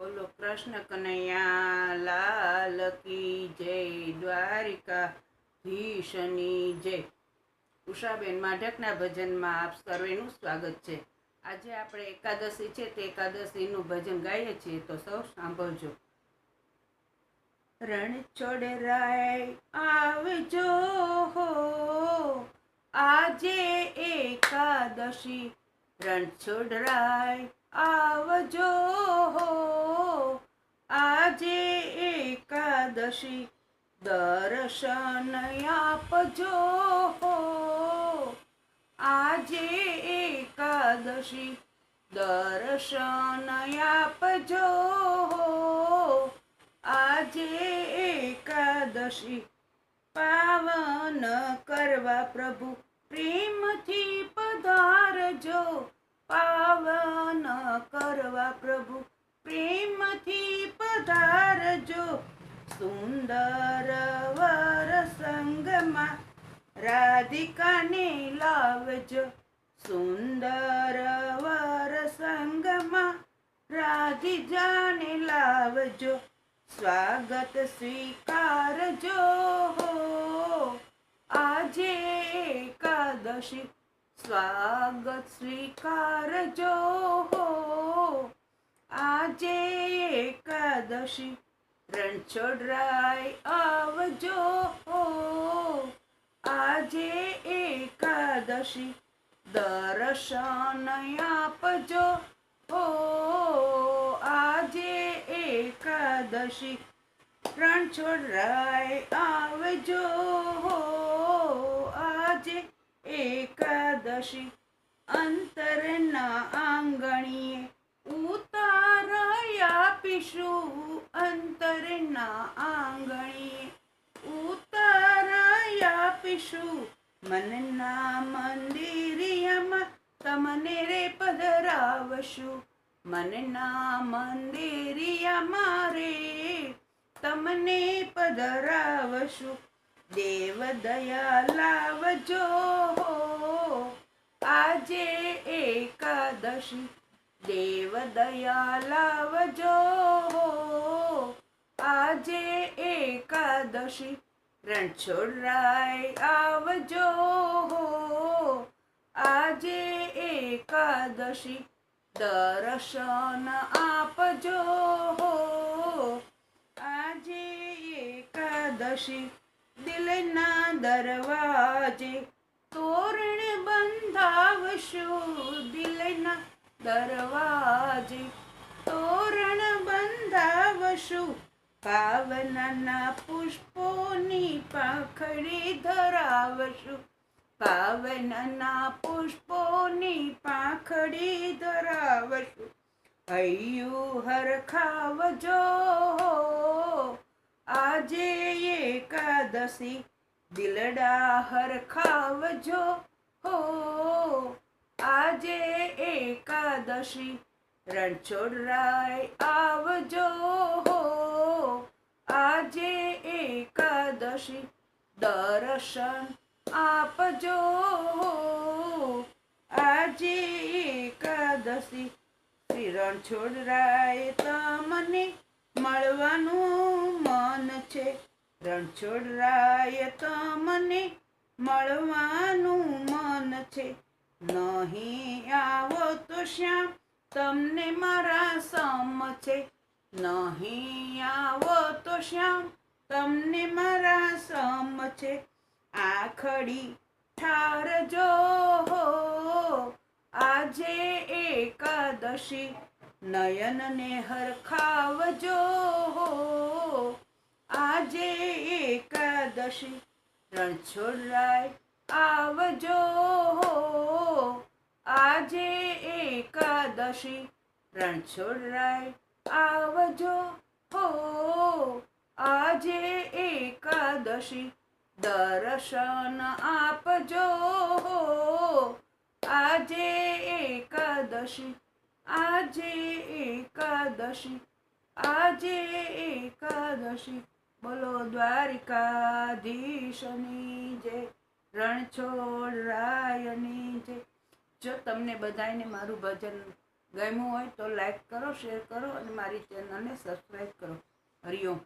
બોલો, કૃષ્ણ કનૈયા લાલ કી જય દ્વારિકા ધીશની જય. ઉષાબેન માઢકના ભજનમાં આપ સર્વેનું સ્વાગત છે. આજે આપણે એકાદશી છે તે એકાદશીનું ભજન ગાઈએ છીએ, તો સૌ સાંભળજો. રણછોડરાય આવજો હો. આજે એકાદશી રણછોડરાય આવજો હો. આજે એકાદશી. દર્શન આપજો હો. આજે એકાદશી. દર્શન આપજો હો. આજે એકાદશી. પાવન કરવા પ્રભુ. પ્રેમથી પધારજો, પાવન કરવા પ્રભુ. પ્રેમથી પધારજો, સુંદર વર સંગમાં રાધિકાને લાવજો. સુંદર વર સંગમાં રાધિજાને લાવજો. સ્વાગત સ્વીકારજો હો. આજે એકાદશી. સ્વાગત સ્વીકારજો હો. આજે એકાદશી. રણછોડરાય આવજો હો. આજે એકાદશી. દર્શન આપજો હો. આજે એકાદશી. રણછોડરાય આવજો હો. એકાદશી. અંતરના આંગણીએ ઉતારાય આપીશું. અંતરના આંગણીએ ઉતારાય આપીશું. મનના મંદિરિયામાં તમને રે પધરાવશું. મનના મંદિરિયામાં રે તમને પધરાવશું. દેવ દયા લાવજો. આજે એકાદશી. દેવ દયા લાવજો આજે એકાદશી. રણછોડરાય આવજો. આજે એકાદશી. દર્શન આપજો. આજે એકાદશી. દિલના દરવાજે બંધાવશું દિલના દરવાજે. તોરણ બંધાવશું પાવનના પુષ્પોની પાંખડી ધરાવશું. પાવનના પુષ્પોની પાંખડી ધરાવશું. હૈયું હરખાવજો આજે એકાદશી. દિલડા હરખાવજો હો, આજે એકાદશી. રણછોડરાય આવજો હો, આજે એકાદશી. દર્શન આપજો હો, આજે એકાદશી. શ્રી રણછોડરાય તમને મળવાનું મન છે. રણછોડરાય તમને મળવાનું મન છે. નહીં આવો તો શ્યામ, તમને મારા સમ છે. નહીં આવો તો શ્યામ, તમને મારા સમ છે. આખડી ઠારજો આજે એકાદશી. નયનને હરખાવજો આજે એકાદશી. રણછોડરાય, આવજો આજે એકાદશી. રણછોડરાય, આવજો હો. આજે એકાદશી. દર્શન આપજો આજે એકાદશી. આજે એકાદશી. આજે એકાદશી. બોલો દ્વારિકાધીશની જય, રણછોડ રાયની જય. જો તમને બધાને મારું ભજન ગમ્યું હોય તો લાઈક કરો, શેર કરો અને મારી ચેનલને સબસ્ક્રાઈબ કરો. હરિઓમ